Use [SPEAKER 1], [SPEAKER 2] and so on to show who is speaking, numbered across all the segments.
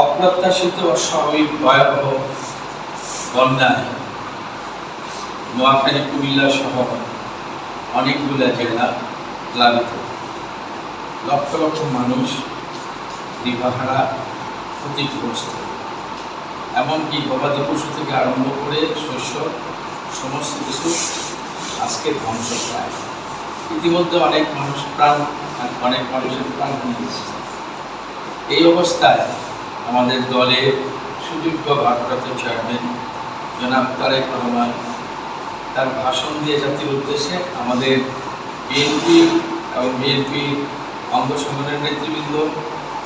[SPEAKER 1] অপ্রত্যাশিত অস্বাভাবিক ভয়াবহ বন্যায় নোয়াখালী, কুমিল্লা সহ অনেকগুলো জেলা প্লাবিত। লক্ষ লক্ষ মানুষ দিবাহারা ক্ষতিগ্রস্ত। এমনকি গবাদি পশু থেকে আরম্ভ করে শস্য, সমস্ত কিছু আজকে ধ্বংস প্রায়। ইতিমধ্যে অনেক মানুষ প্রাণ, অনেক মানুষের প্রাণ নিয়েছে এই অবস্থায় আমাদের দলের সুযোগ্য ভারপ্রাপ্ত চেয়ারম্যান জনাব তারেক রহমান তার ভাষণ দিয়ে জাতির উদ্দেশ্যে আমাদের বিএনপি এবং বিএনপির অঙ্গ সংগঠনের নেতৃবৃন্দ,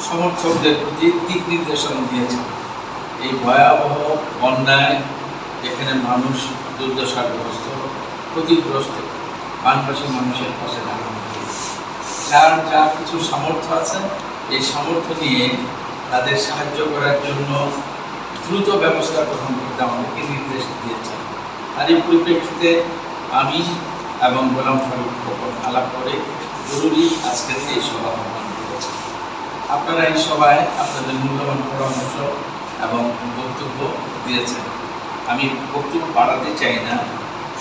[SPEAKER 1] সমর্থকদের প্রতি দিক নির্দেশনা দিয়েছেন এই ভয়াবহ বন্যায় যেখানে মানুষ দুর্দশাগ্রস্ত ক্ষতিগ্রস্ত বানবাসী মানুষের পাশে দাঁড়ানো। যার যা কিছু সামর্থ্য আছে, এই সামর্থ্য নিয়ে তাদের সাহায্য করার জন্য দ্রুত ব্যবস্থা গ্রহণ করতে আমাদেরকে নির্দেশ দিয়েছেন। তারই পরিপ্রেক্ষিতে আমি এবং গোলাম ফারুক খোকন আলাপ করে জরুরি আজকের এই সভা আহ্বান করেছি। আপনারা এই সভায় আপনাদের মূল্যবান পরামর্শ এবং বক্তব্য দিয়েছেন। আমি বক্তব্য বাড়াতে চাই না,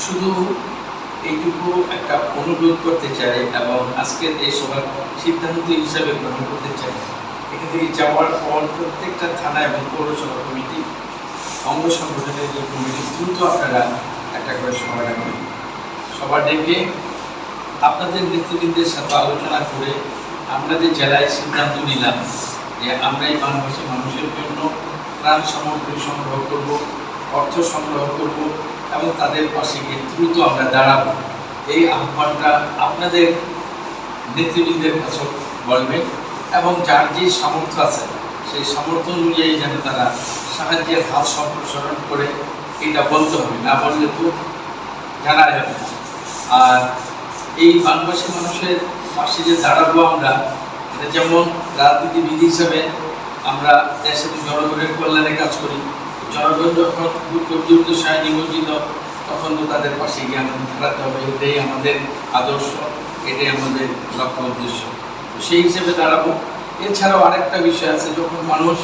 [SPEAKER 1] শুধু এইটুকু একটা অনুরোধ করতে চাই এবং আজকের এই সভার সিদ্ধান্ত হিসাবে গ্রহণ করতে চাই। এখান থেকে যাওয়ার পর প্রত্যেকটা থানা এবং পৌরসভা কমিটি, অঙ্গ সংগঠনের যে কমিটি, দ্রুত আপনারা একটা করে সভা রাখবেন সভা ডেকে আপনাদের নেতৃবৃন্দের সাথে আলোচনা করে যে জেলায় সিদ্ধান্ত নিলাম যে আমরা এই মানুষের জন্য ত্রাণ সামগ্রী সংগ্রহ করব, অর্থ সংগ্রহ করব এবং তাদের পাশে গিয়ে দ্রুত আমরা দাঁড়াবো। এই আহ্বানটা আপনাদের নেতৃবৃন্দের কাছে বলবেন। এবং যার যে সামর্থ্য আছে, সেই সামর্থ্য অনুযায়ী যেন তারা সাহায্যের হাত সম্প্রসারণ করে, এটা বলতে হবে, না বললে তো জানা যাবে আর এই বাংলাদেশের মানুষের পাশে যে দাঁড়াবো আমরা, এটা যেমন রাজনীতিবিদ হিসাবে আমরা দেশের জনগণের কল্যাণে কাজ করি, জনগণ যখন দুঃখ দুর্দশায় নিমজ্জিত, তখন তো তাদের পাশে গিয়ে আমাদের হবে, এটাই আমাদের আদর্শ, এটাই আমাদের লক্ষ্য উদ্দেশ্য। সেই হিসেবে দাঁড়াবো। এছাড়াও আরেকটা বিষয় আছে, যখন মানুষ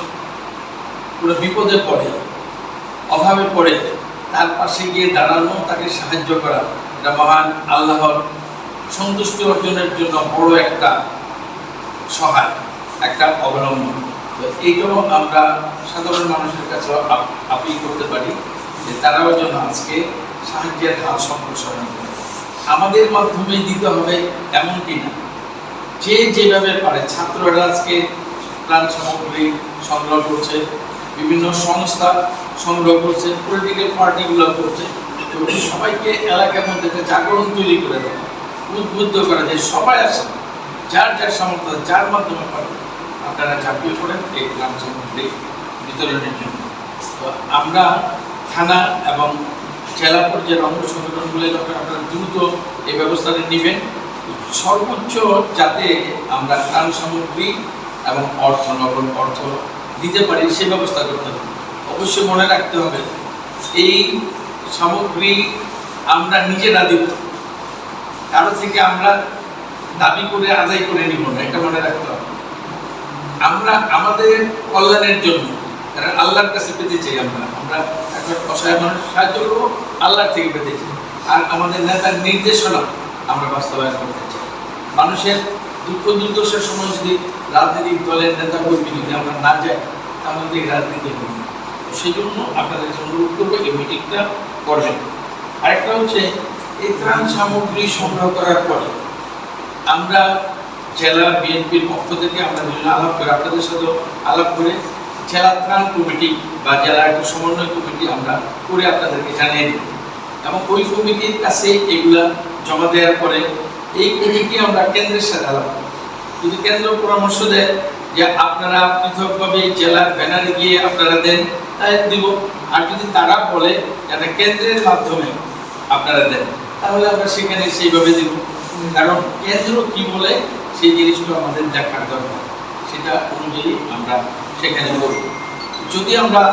[SPEAKER 1] পুরো বিপদে পড়ে, অভাবে পড়ে, তার পাশে গিয়ে দাঁড়ানো, তাকে সাহায্য করা, এটা মহান আল্লাহর সন্তুষ্টি অর্জনের জন্য বড় একটা সহায়, একটা অবলম্বন। তো এইটাও আমরা সাধারণ মানুষের কাছে আপিল করতে পারি যে তারাও যেন আজকে সাহায্যের হাত সম্প্রসারণ আমাদের মাধ্যমে দিতে হবে এমনটি না। যে যেভাবে পারে ছাত্ররা আজকে ত্রাণ সামগ্রী সংগ্রহ করছে, বিভিন্ন সংস্থা সংগ্রহ করছে পলিটিক্যাল পার্টিগুলো করছে, এবং সবাইকে এলাকার মধ্যে একটা জাগরণ তৈরি করে দেওয়া, উদ্বুদ্ধ করা যে সবাই আসে যার যার সামর্থ্য, যার মাধ্যমে পারে, আপনারা ঝাঁপিয়ে পড়েন, এই ত্রাণ সামগ্রী বিতরণের জন্য। তো আমরা থানা এবং জেলা পর্যায়ের অঙ্গ সংগঠনগুলো যখন আপনারা দ্রুত এই ব্যবস্থাটা নেবেন সর্বোচ্চ যাতে আমরা ত্রাণ সামগ্রী এবং অর্থ, নগদ অর্থ দিতে পারি, সে ব্যবস্থা করতে হবে। অবশ্যই মনে রাখতে হবে, এই সামগ্রী আমরা নিজেরা দিব। কারও থেকে আমরা দাবি করে, আদায় করে নিব না, এটা মনে রাখতে হবে। আমরা আমাদের কল্যাণের জন্য, কারণ আল্লাহর কাছে পেতে চাই আমরা। আমরা এখন অসহায় মানুষ, সাহায্য করব, আল্লাহর থেকে পেতে চাই। আর আমাদের নেতার নির্দেশনা আমরা বাস্তবায়ন করতে চাই। মানুষের দুঃখ দুর্দশার সময় যদি রাজনৈতিক দলের নেতা কর্মী যদি আমরা না যাই তাহলে এই রাজনীতি হবে সেই জন্য আপনাদের অনুরোধ করব এই মিটিংটা করবেন। আরেকটা হচ্ছে, এই ত্রাণ সামগ্রী সংগ্রহ করার পরে আমরা জেলা বিএনপির পক্ষ থেকে আমরা বিভিন্ন আলাপ করে আপনাদের সাথেও আলাপ করে জেলা ত্রাণ কমিটি বা জেলা একটা সমন্বয় কমিটি আমরা করে আপনাদেরকে জানিয়ে দেব। এবং ওই কমিটির কাছে এগুলা জমা দেওয়ার পরে এই কমিটি আমরা কেন্দ্রের সাথে আলাপ যদি কেন্দ্র পরামর্শ দেয় যে আপনারা পৃথকভাবে জেলার ব্যানারে গিয়ে আপনারা দেন, তাই দিব। আর যদি তারা বলে যাতে কেন্দ্রের মাধ্যমে আপনারা দেন, তাহলে আমরা সেখানে সেইভাবে দিব। কারণ কেন্দ্র কি বলে, সেই জিনিসটা আমাদের দেখার দরকার। সেটা অনুযায়ী আমরা সেখানে করব যদি আমরা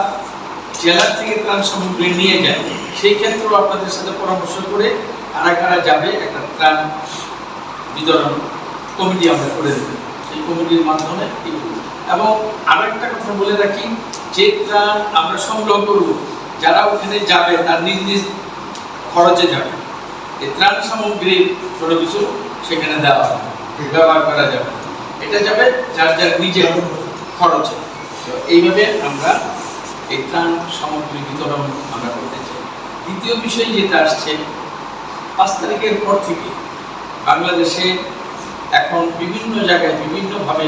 [SPEAKER 1] জেলার থেকে ত্রাণ সামগ্রী নিয়ে যাই, সেই ক্ষেত্রেও আপনাদের সাথে পরামর্শ করে কারা কারা যাবে, একটা ত্রাণ বিতরণ কমিটি আমরা করে দেব। সেই কমিটির মাধ্যমে এবং আরও একটা কথা বলে রাখি, যে ত্রাণ আমরা সংগ্রহ করব যারা ওখানে যাবে, তার নিজ নিজ খরচে যাবে। এই ত্রাণ সামগ্রীর কোনো কিছু সেখানে দেওয়া হবে ব্যবহার করা যাবে এটা যাবে যার যার নিজের খরচে। তো এইভাবে আমরা এই ত্রাণ সামগ্রী বিতরণ আমরা করতে চাই। দ্বিতীয় বিষয় যেটা আসছে, পাঁচ তারিখের পর থেকে বাংলাদেশে এখন বিভিন্ন জায়গায় বিভিন্নভাবে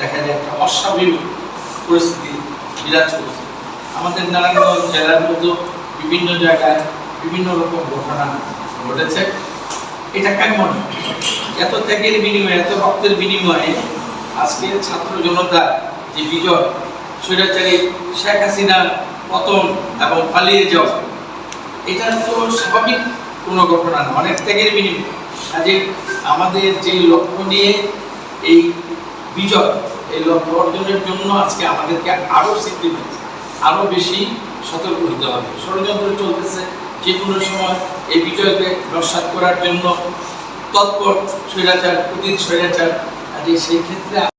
[SPEAKER 1] দেখা যায় একটা অস্বাভাবিক পরিস্থিতি বিরাজ করছে। আমাদের নারায়ণগঞ্জ জেলার মধ্যে বিভিন্ন জায়গায় বিভিন্ন রকম ঘটনা ঘটেছে। এটা কেমন? এত ত্যাগের বিনিময়ে, এত রক্তের বিনিময়ে আজকে ছাত্র জনতা যে বিজয়, স্বৈরাচারী শেখ হাসিনার পতন এবং পালিয়ে যাওয়া, এটা তো স্বাভাবিক কোনো ঘটনা না। অনেক ত্যাগের বিনিময়। কাজে আমাদের যে লক্ষ্য নিয়ে এই বিজয়, এই লক্ষ্য অর্জনের জন্য আজকে আমাদেরকে আরও স্বীকৃতি আরও বেশি সতর্ক হতে হবে। ষড়যন্ত্র চলতেছে যে কোনো সময় এই বিজয়কে নস্বাত করার জন্য তৎপর স্বৈরাচার প্রতীক স্বৈরাচার কাজে সেই ক্ষেত্রে